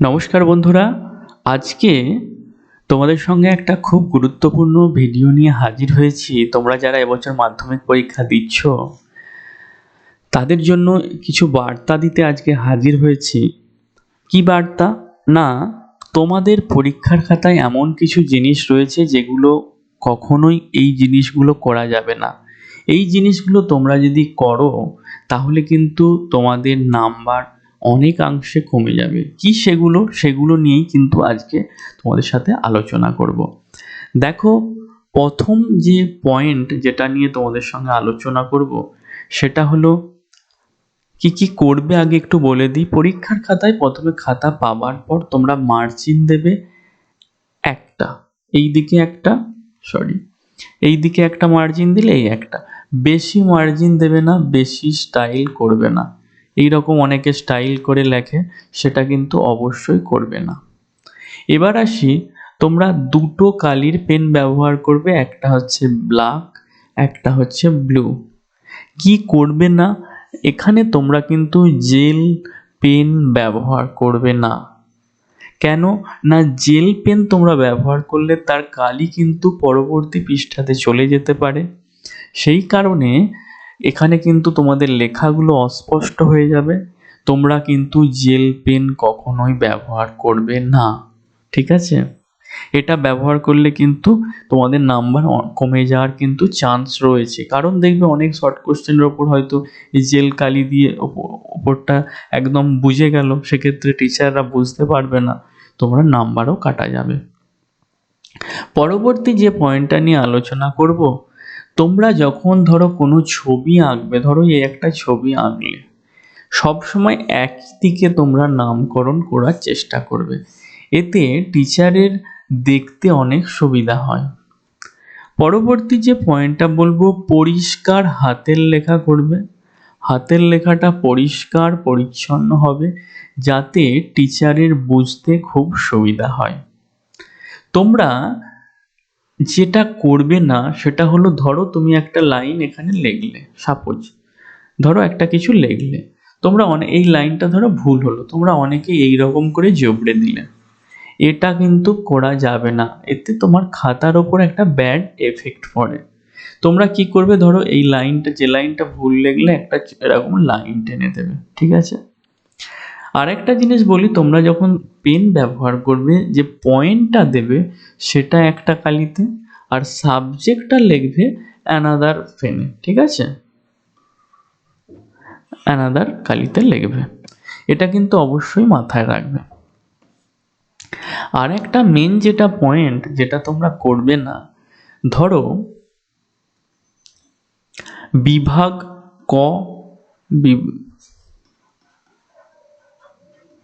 নমস্কার বন্ধুরা, আজকে তোমাদের সঙ্গে একটা খুব গুরুত্বপূর্ণ ভিডিও নিয়ে হাজির হয়েছি। তোমরা যারা এবছর মাধ্যমিক পরীক্ষা দিচ্ছ, তাদের জন্য কিছু বার্তা দিতে আজকে হাজির হয়েছি। কি বার্তা? না, তোমাদের পরীক্ষার খাতায় এমন কিছু জিনিস রয়েছে যেগুলো কখনোই এই জিনিসগুলো করা যাবে না। এই জিনিসগুলো তোমরা যদি করো, তাহলে কিন্তু তোমাদের নাম্বার অনেকাংশে কমে যাবে। কি সেগুলো? সেগুলো নিয়েই কিন্তু আজকে তোমাদের সাথে আলোচনা করব। দেখো, প্রথম যে পয়েন্ট যেটা নিয়ে তোমাদের সঙ্গে আলোচনা করব, সেটা হলো, কি কি করবে আগে একটু বলে দিই। পরীক্ষার খাতায় প্রথমে খাতা পাবার পর তোমরা মার্জিন দেবে একটা। এই দিকে একটা সরি এই দিকে একটা মার্জিন দিলে এই একটা। বেশি মার্জিন দেবে না, বেশি স্টাইল করবে না। এই রকম অনেকে স্টাইল করে লেখে, সেটা কিন্তু অবশ্যই করবে না। এবার আসি, তোমরা দুটো কালির পেন ব্যবহার করবে, একটা হচ্ছে ব্ল্যাক একটা হচ্ছে ব্লু কি করবে না? এখানে তোমরা কিন্তু জেল পেন ব্যবহার করবে না। কেন? না জেল পেন তোমরা ব্যবহার করলে তার কালি কিন্তু পরবর্তী পৃষ্ঠাতে চলে যেতে পারে। সেই কারণে এখানে কিন্তু তোমাদের লেখাগুলো অস্পষ্ট হয়ে যাবে। তোমরা কিন্তু জেল, পেন কখনোই ব্যবহার করবে না। ঠিক আছে? এটা ব্যবহার করলে কিন্তু তোমাদের নাম্বার কমে যাওয়ার কিন্তু চান্স রয়েছে। কারণ দেখবে অনেক শর্ট কোশ্চেনের ওপর হয়তো জেল কালি দিয়ে ওপরটা একদম বুঝে গেল। সেক্ষেত্রে টিচাররা বুঝতে পারবে না। তোমরা নাম্বারও কাটা যাবে। পরবর্তী যে পয়েন্টটা নিয়ে আলোচনা করব তোমরা যখন ধরো কোনো ছবি আঁকবে, ধরো এই একটা ছবি আঁকলে, সব সময় একই দিকে তোমরা নামকরণ করার চেষ্টা করবে। এতে টিচারের দেখতে অনেক সুবিধা হয়। পরবর্তী যে পয়েন্টটা বলব, পরিষ্কার হাতের লেখা করবে। হাতের লেখাটা পরিষ্কার, পরিচ্ছন্ন হবে, যাতে টিচারের বুঝতে খুব সুবিধা হয়। তোমরা যেটা করবে না, সেটা হলো ধরো তুমি একটা লাইন এখানে লিখলে সাপোজ ধরো একটা কিছু লিখলে, তোমরা অনেক এই লাইনটা ধরো ভুল হলো, তোমরা অনেকে এই রকম করে জবড়ে দিলে। এটা কিন্তু করা যাবে না, এতে তোমার খাতার ওপর একটা ব্যাড এফেক্ট পড়ে। তোমরা কি করবে ধরো, এই লাইনটা যে লাইনটা ভুল লিখলে একটা এরকম লাইন টেনে দেবে, ঠিক আছে? আরেকটা জিনিস বলি, তোমরা যখন পেন ব্যবহার করবে, যে পয়েন্টটা দেবে, সেটা একটা কালিতে, আর সাবজেক্টটা লিখবে অ্যানাদার পেনে ঠিক আছে? অ্যানাদার কালিতে লিখবে। এটা কিন্তু অবশ্যই মাথায় রাখবে। আর একটা মেন যেটা পয়েন্ট যেটা তোমরা করবে না, ধরো, বিভাগ ক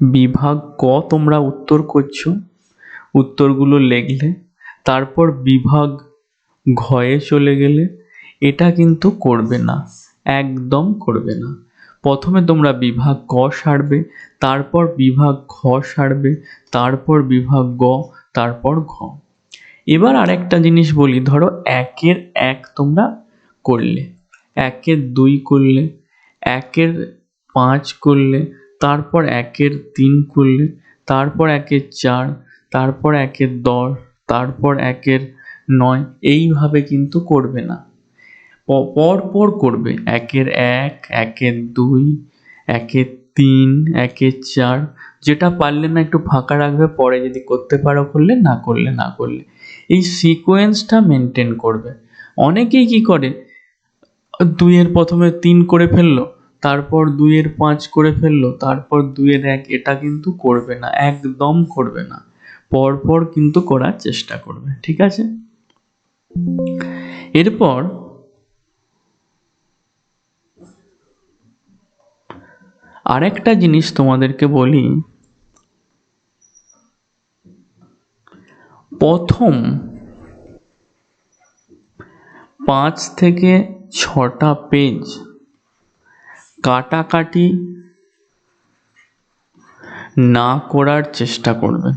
বিভাগ ক তোমরা উত্তর করছ? উত্তরগুলো লিখলে, তারপর বিভাগ ঘয়ে চলে গেলে, এটা কিন্তু করবে না, একদম করবে না। প্রথমে তোমরা বিভাগ ক সারবে, তারপর বিভাগ খ সারবে, তারপর বিভাগ গ, তারপর ঘ। এবার আরেকটা জিনিস বলি, ধরো একের এক তোমরা করলে, একের দুই করলে, একের পাঁচ করলে তারপর একের তিন করলে, তারপর একের চার, তারপর একের দশ, তারপর একের নয়, এইভাবে কিন্তু করবে না। পর পর করবে। একের এক, একের দুই, একের তিন, একের চার, যেটা পারলে না একটু ফাঁকা রাখবে, পরে যদি করতে পারো করলে, না করলে না করলে। এই সিকোয়েন্সটা মেনটেন করবে। অনেকেই কি করে? দুইয়ের প্রথমে তিন করে ফেলল তারপর দুইয়ের পাঁচ করে ফেলল, তারপর দুইয়ের এক, এটা কিন্তু করবে না, একদম করবে না। পরপর কিন্তু করার চেষ্টা করবে, ঠিক আছে? এরপর আরেকটা জিনিস তোমাদেরকে বলি। প্রথম পাঁচ থেকে ছটা পেজ কাটাকাটি না করার চেষ্টা করবে।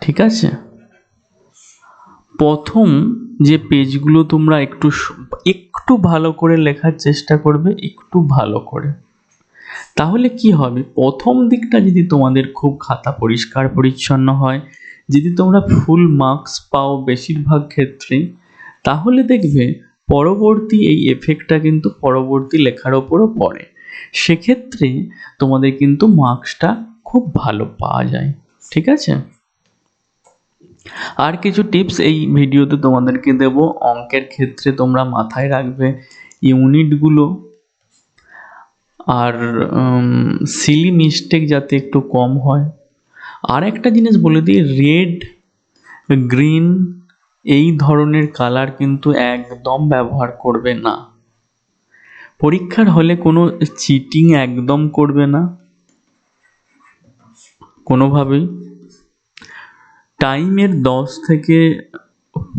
ঠিক আছে? প্রথম যে পেজগুলো তোমরা একটু একটু ভালো করে লেখার চেষ্টা করবে, একটু ভালো করে। তাহলে কি হবে? প্রথম দিকটা যদি তোমাদের খুব খাতা পরিষ্কার পরিচ্ছন্ন হয়, যদি তোমরা ফুল মার্কস পাও বেশিরভাগ ক্ষেত্রে তাহলে দেখবে পরবর্তী এই এফেক্টটা কিন্তু পরবর্তী লেখার ওপরও পড়ে। সেক্ষেত্রে তোমাদের কিন্তু মার্কসটা খুব ভালো পাওয়া যায়, ঠিক আছে? আর কিছু টিপস এই ভিডিওতে তোমাদেরকে দেব। অঙ্কের ক্ষেত্রে তোমরা মাথায় রাখবে ইউনিটগুলো আর সিলি মিস্টেক যাতে একটু কম হয়। আর একটা জিনিস বলে দিই রেড গ্রিন এই ধরনের কালার কিন্তু একদম ব্যবহার করবে না। পরীক্ষার হলে কোনো চিটিং একদম করবে না। কোনোভাবেই। টাইমের দশ থেকে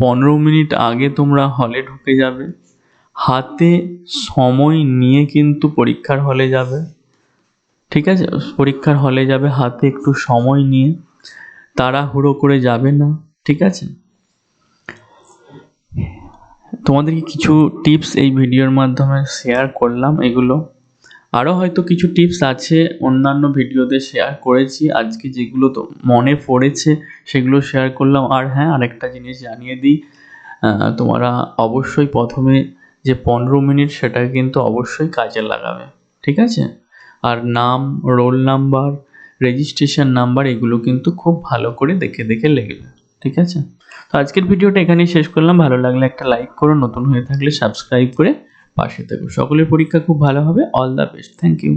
পনেরো মিনিট আগে তোমরা হলে ঢুকে যাবে। হাতে সময় নিয়ে কিন্তু পরীক্ষার হলে যাবে। ঠিক আছে? পরীক্ষার হলে যাবে হাতে একটু সময় নিয়ে। তাড়াহুড়ো করে যাবে না। ঠিক আছে? তোমাদেরকে কিছু টিপস এই ভিডিওর মাধ্যমে শেয়ার করলাম এগুলো। আরও হয়তো কিছু টিপস আছে, অন্যান্য ভিডিওতে শেয়ার করেছি। আজকে যেগুলো তো মনে পড়েছে, সেগুলো শেয়ার করলাম। আর হ্যাঁ আরেকটা জিনিস জানিয়ে দিই তোমরা অবশ্যই প্রথমে যে পনেরো মিনিট সেটাকে কিন্তু অবশ্যই কাজে লাগাবে। ঠিক আছে? আর নাম রোল নাম্বার রেজিস্ট্রেশন নাম্বার এগুলো কিন্তু খুব ভালো করে দেখে দেখে লিখবে। ঠিক আছে? তো আজকের ভিডিওটা এখানেই শেষ করলাম। ভালো লাগলে একটা লাইক করো, নতুন হয়ে থাকলে সাবস্ক্রাইব করে পাশে থাকো। সকলের পরীক্ষা খুব ভালো হবে। All the best thank you